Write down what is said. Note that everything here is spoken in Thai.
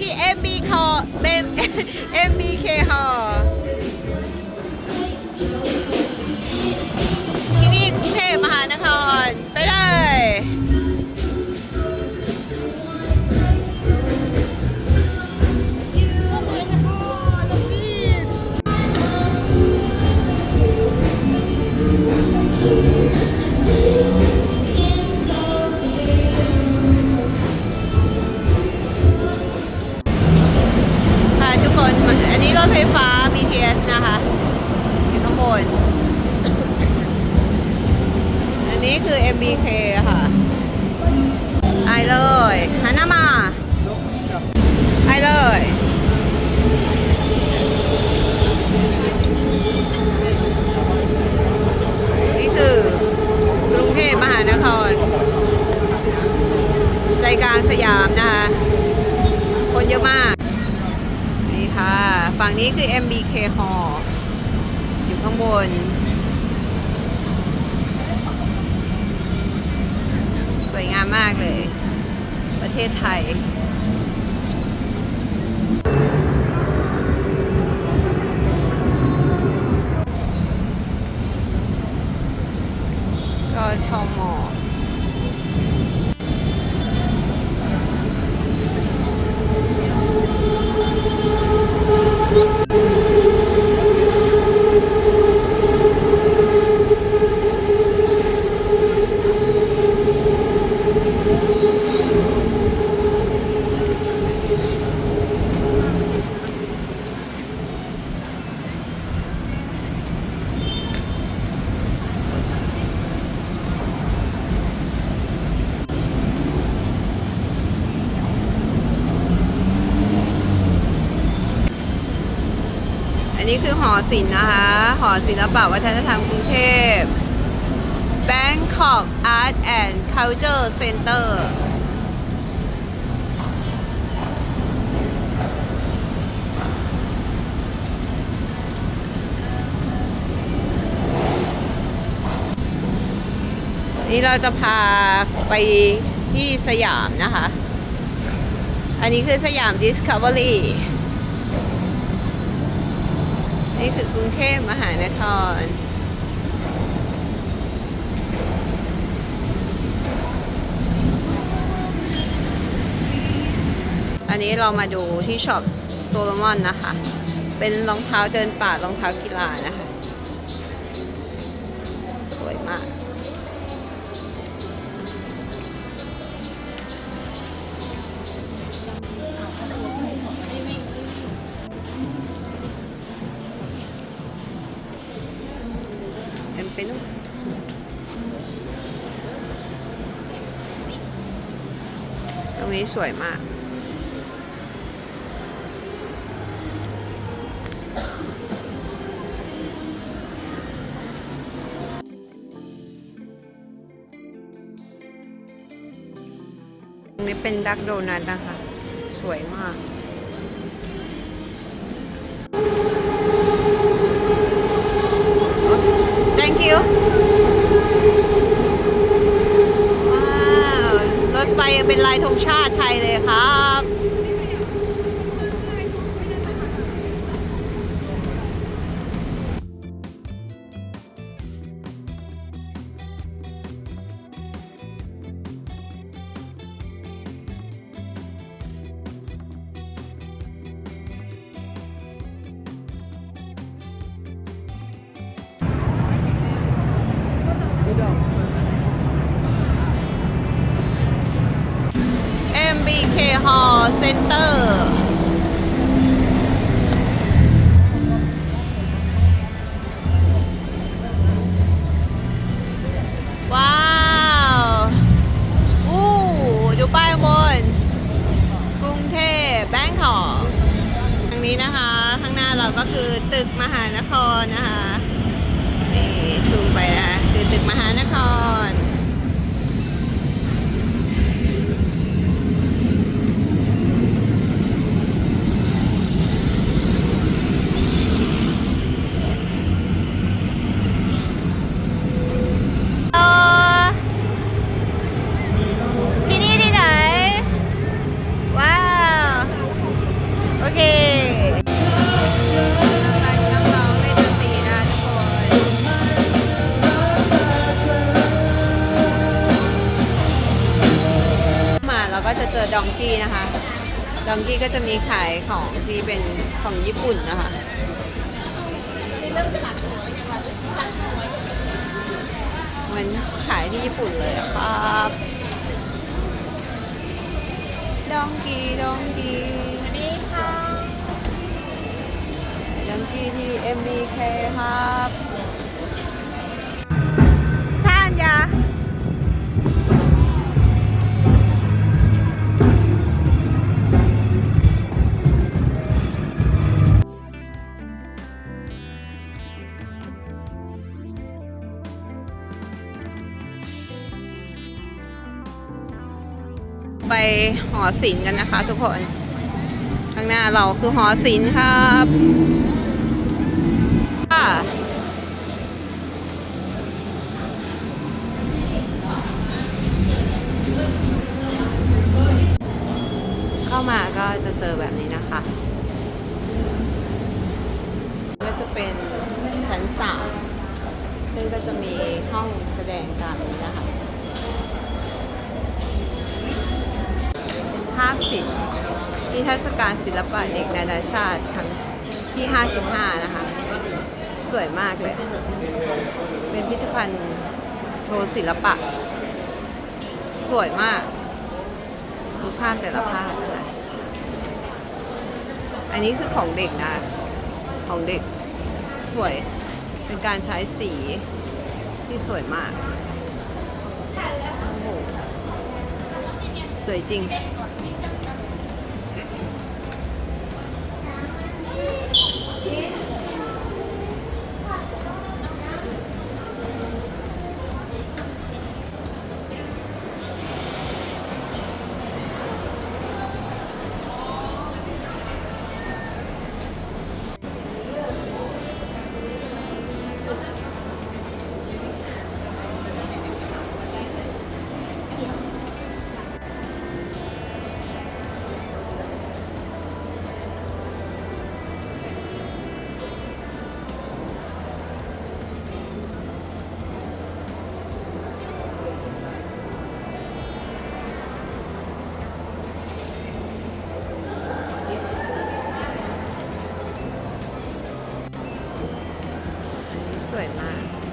ที่ MB Hall MBK ถไฟฟ้า BTS นะคะ อยู่ข้างบน อันนี้คือ MBK ค่ะ ไอเลยหันหน้ามา ไอเลยนี่คือกรุงเทพมหานคร ใจกลางสยามนะคะ คนเยอะมาก นี่ค่ะ ฝั่งนี้คือ MBK Hall อยู่ข้างบน สวยงามมากเลย ประเทศไทย ก็ชมมอ อันนี้คือหอศิลป์นะคะ หอศิลปะวัฒนธรรมกรุงเทพ Bangkok Art and Culture Center นี่เราจะพาไปที่สยามนะคะ อันนี้คือสยาม Discovery นี่คือกรุงเทพมหานคร อันนี้เรามาดูที่ช็อปโซโลมอนนะคะ เป็นรองเท้าเดินป่ารองเท้ากีฬานะคะ สวยมาก นี้สวยมาก ตรงนี้เป็นดักโดนัทนะคะ สวยมาก thank you ว้าว รถไฟ เป็นลายธงชาติไทยเลยค่ะ รับ MBK Hall Center ว้าวอู้ดูป้ายข้างบน กรุงเทพแบงคอกทางนี้นะคะ ข้างหน้าเราก็คือตึกมหานครนะคะนี่ซูมไปนะคือตึกมหานคร นะคะดองกี้ก็จะมีขายของที่เป็นของญี่ปุ่นนะคะเหมือนขายที่ญี่ปุ่นเลยอะครับดองกี้ดองกี้นี่ค่ะดองกี้ที่ MBK ครับ หอศิลป์กันนะคะ ทุกคน ข้างหน้าเราคือหอศิลป์ครับค่ะเข้ามาก็จะเจอแบบนี้นะคะ ก็จะเป็นชั้นสามซึ่งก็จะมีห้องแสดงตามนี้นะคะ ศิลป์นิทรรศการศิลปะเด็กนานาชาติครั้งที่ 55 นะคะ สวยมากเลย เป็นพิพิธภัณฑ์โชว์ศิลปะ สวยมากดูภาพแต่ละภาพนะคะอันนี้คือของเด็กนะ ของเด็กสวย เป็นการใช้สีที่สวยมากโอ้โหสวยจริง time.